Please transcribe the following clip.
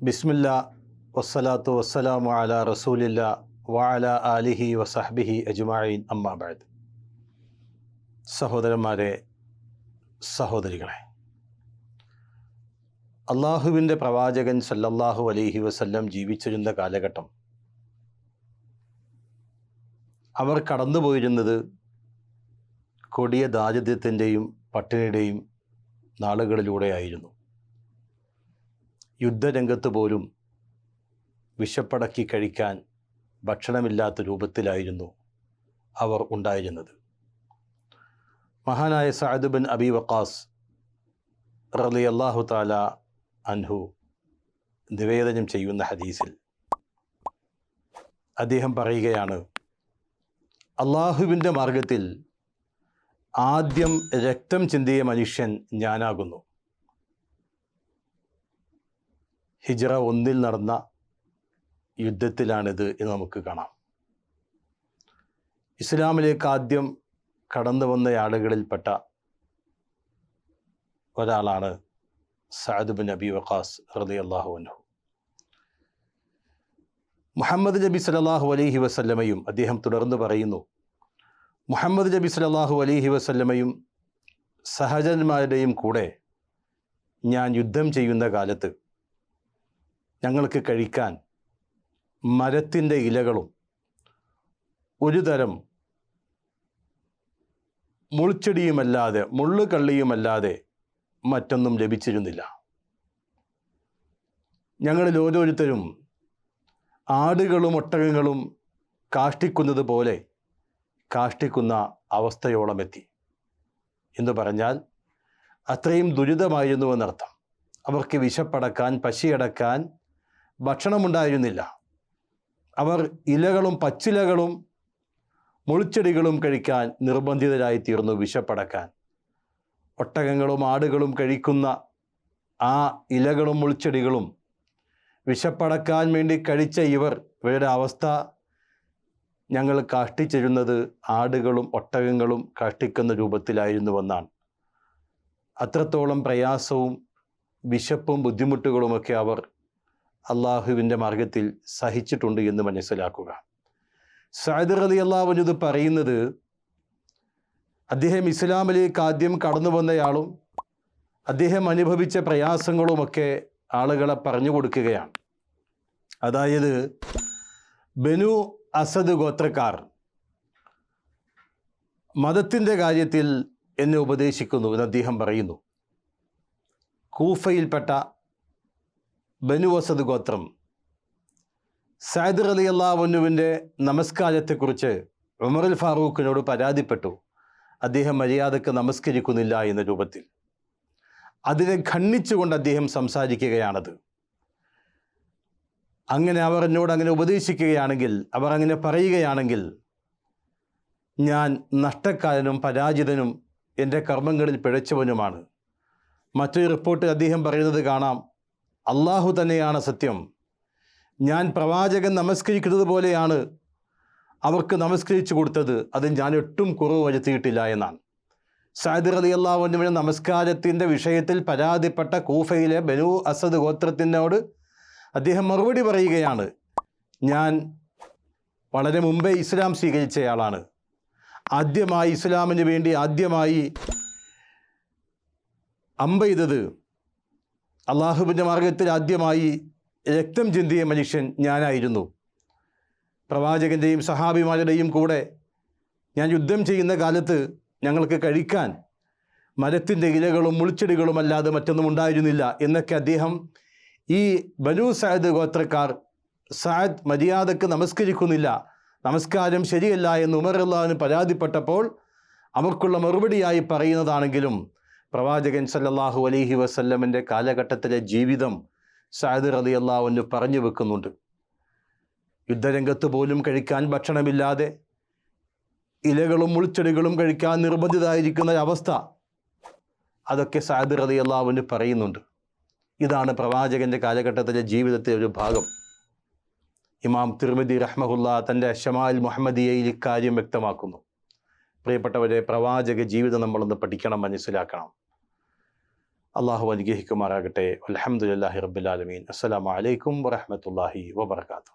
ബിസ്മില്ല വസ്സലാത്തു വസ്സലാമു അല റസൂലില്ല വഅല ആലിഹി വസഹ്ബിഹി അജ്മഈൻ. അമ്മാബാദ് സഹോദരന്മാരെ സഹോദരികളെ അള്ളാഹുവിന്റെ പ്രവാചകൻ സല്ലല്ലാഹു അലൈഹി വസല്ലം ജീവിച്ചിരുന്ന കാലഘട്ടം അവർ കടന്നുപോയിരുന്നത് കൊടിയ ദാരിദ്ര്യത്തിന്റെയും പട്ടിണിയുടെയും നാളുകളിലൂടെയായിരുന്നു യുദ്ധരംഗത്ത് പോലും വിശപ്പടക്കി കഴിക്കാൻ ഭക്ഷണമില്ലാത്ത രൂപത്തിലായിരുന്നു അവർ ഉണ്ടായിരുന്നത്. മഹാനായ സഅദ് ബിൻ അബി വക്കാസ് റലി അള്ളാഹു താല അൻഹു നിവേദനം ചെയ്യുന്ന ഹദീസിൽ അദ്ദേഹം പറയുകയാണ് അള്ളാഹുവിന്റെ മാർഗത്തിൽ ആദ്യം രക്തം ചിന്തിയ മനുഷ്യൻ ഞാനാകുന്നു. ഹിജറ ഒന്നിൽ നടന്ന യുദ്ധത്തിലാണിത് എന്ന് നമുക്ക് കാണാം. ഇസ്ലാമിലേക്ക് ആദ്യം കടന്നു വന്ന ആളുകളിൽപ്പെട്ട ഒരാളാണ് സഅദ് ബിൻ നബി വഖാസ് റതി അള്ളാഹു അൻഹു. മുഹമ്മദ് നബി സലാഹു അലൈഹി വസല്ലമയും അദ്ദേഹം തുടർന്ന് പറയുന്നു മുഹമ്മദ് നബി സലാഹു അലൈഹി വസല്ലമയും സഹജന്മാരുടെയും കൂടെ ഞാൻ യുദ്ധം ചെയ്യുന്ന കാലത്ത് ഞങ്ങൾക്ക് കഴിക്കാൻ മരത്തിന്റെ ഇലകളും ഒരു തരം മുൾച്ചെടിയുമല്ലാതെ മുള്ളുകള്ളിയുമല്ലാതെ മറ്റൊന്നും ലഭിച്ചിരുന്നില്ല. ഞങ്ങളിൽ ഓരോരുത്തരും ആടുകളും ഒട്ടകങ്ങളും കാഷ്ടിക്കുന്നത് പോലെ കാഷ്ടിക്കുന്ന അവസ്ഥയോളം എത്തി. എന്ന് പറഞ്ഞാൽ അത്രയും ദുരിതമായിരുന്നുവെന്നർത്ഥം. അവർക്ക് വിശപ്പടക്കാൻ പശിയടക്കാൻ ഭക്ഷണമുണ്ടായിരുന്നില്ല. അവർ ഇലകളും പച്ചിലകളും മുളിച്ചെടികളും കഴിക്കാൻ നിർബന്ധിതരായി തീർന്നു വിശപ്പടക്കാൻ. ഒട്ടകങ്ങളും ആടുകളും കഴിക്കുന്ന ആ ഇലകളും മുളിച്ചെടികളും വിശപ്പടക്കാൻ വേണ്ടി കഴിച്ച ഇവർ ഇവരുടെ അവസ്ഥ ഞങ്ങൾ കാഷ്ടിച്ചിരുന്നത് ആടുകളും ഒട്ടകങ്ങളും കാഷ്ടിക്കുന്ന രൂപത്തിലായിരുന്നുവെന്നാണ് അത്രത്തോളം പ്രയാസവും വിശപ്പും ബുദ്ധിമുട്ടുകളുമൊക്കെ അവർ അള്ളാഹുവിന്റെ മാർഗത്തിൽ സഹിച്ചിട്ടുണ്ട് എന്ന് മനസ്സിലാക്കുക. സൈദർ അലി അള്ളാഹുവിന് ഇത് പറയുന്നത് അദ്ദേഹം ഇസ്ലാമിലേക്ക് ആദ്യം കടന്നു വന്നയാളും അദ്ദേഹം അനുഭവിച്ച പ്രയാസങ്ങളുമൊക്കെ ആളുകളെ പറഞ്ഞു കൊടുക്കുകയാണ്. അതായത് ബനു അസദ് ഗോത്രക്കാർ മതത്തിന്റെ കാര്യത്തിൽ എന്നെ ഉപദേശിക്കുന്നു എന്ന് അദ്ദേഹം പറയുന്നു. കൂഫയിൽപ്പെട്ട ബനു വസദ് ഗോത്രം. സൈദ് അലി അള്ളാഹുവിന്റെ നമസ്കാരത്തെക്കുറിച്ച് ഉമറുൽ ഫാറൂഖിനോട് പരാതിപ്പെട്ടു. അദ്ദേഹം മര്യാദയ്ക്ക് നമസ്കരിക്കുന്നില്ല എന്ന രൂപത്തിൽ. അതിനെ ഖണ്ഡിച്ചുകൊണ്ട് അദ്ദേഹം സംസാരിക്കുകയാണത്. അങ്ങനെ അവർ എന്നോട് അങ്ങനെ ഉപദേശിക്കുകയാണെങ്കിൽ അവർ അങ്ങനെ പറയുകയാണെങ്കിൽ ഞാൻ നഷ്ടക്കാരനും പരാജിതനും എന്റെ കർമ്മങ്ങളിൽ പിഴച്ചവനുമാണ്. മറ്റൊരു റിപ്പോർട്ടിൽ അദ്ദേഹം പറയുന്നത് കാണാം. അള്ളാഹു തന്നെയാണ് സത്യം. ഞാൻ പ്രവാചകൻ നമസ്കരിക്കുന്നത് പോലെയാണ് അവർക്ക് നമസ്കരിച്ചു കൊടുത്തത്. അത് ഞാൻ ഒട്ടും കുറവ് വരുത്തിയിട്ടില്ല എന്നാണ്. സാദിർ അലി അള്ളാഹുവിന് നമസ്കാരത്തിന്റെ വിഷയത്തിൽ പരാതിപ്പെട്ട കൂഫയിലെ ബനു അസദ് ഗോത്രത്തിനോട് അദ്ദേഹം മറുപടി പറയുകയാണ്. ഞാൻ വളരെ മുമ്പേ ഇസ്ലാം സ്വീകരിച്ചയാളാണ്. ആദ്യമായി ഇസ്ലാമിന് വേണ്ടി ആദ്യമായി അമ്പെയ്തത് അള്ളാഹുവിന്റെ മാർഗത്തിൽ ആദ്യമായി രക്തം ചിന്തിയ മനുഷ്യൻ ഞാനായിരുന്നു. പ്രവാചകന്റെയും സഹാബിമാരുടെയും കൂടെ ഞാൻ യുദ്ധം ചെയ്യുന്ന കാലത്ത് ഞങ്ങൾക്ക് കഴിക്കാൻ മരത്തിന്റെ ഇലകളും മുളിച്ചെടികളും അല്ലാതെ മറ്റൊന്നും ഉണ്ടായിരുന്നില്ല എന്നൊക്കെ അദ്ദേഹം ഈ ബനു സായദ് ഗോത്രക്കാർ സായദ് മര്യാദയ്ക്ക് നമസ്കരിക്കുന്നില്ല. നമസ്കാരം ശരിയല്ല എന്ന് ഉമർ അള്ളാഹുവിന് പരാതിപ്പെട്ടപ്പോൾ അവർക്കുള്ള മറുപടിയായി പറയുന്നതാണെങ്കിലും പ്രവാചകൻ സല്ലാഹു അലഹി വസല്ലമിന്റെ കാലഘട്ടത്തിലെ ജീവിതം സായദ് റതി അള്ളാഹുവിന് പറഞ്ഞു വെക്കുന്നുണ്ട്. യുദ്ധരംഗത്ത് പോലും കഴിക്കാൻ ഭക്ഷണമില്ലാതെ ഇലകളും മുൾച്ചെടികളും കഴിക്കാൻ നിർബന്ധിതമായിരിക്കുന്ന അവസ്ഥ. അതൊക്കെ സാദ് റതി അള്ളാഹുവിന് പറയുന്നുണ്ട്. ഇതാണ് പ്രവാചകന്റെ കാലഘട്ടത്തിലെ ജീവിതത്തിലെ ഒരു ഭാഗം. ഇമാം തിരുമതി റഹ്മഹുല്ല തന്റെ ഷമാൽ മുഹമ്മദിയയിൽ ഇക്കാര്യം വ്യക്തമാക്കുന്നു. പ്രിയപ്പെട്ടവരെ പ്രവാചക ജീവിതം നമ്മളൊന്ന് പഠിക്കണം മനസ്സിലാക്കണം. അള്ളാഹു അനുഗ്രഹിക്കുമാറാകട്ടെ അലഹമുല്ലാഹി റബ്ബുലാലമീൻ അസ്സലാമു അലൈക്കും വറഹമത്തല്ലാഹി വബർക്കാത്തു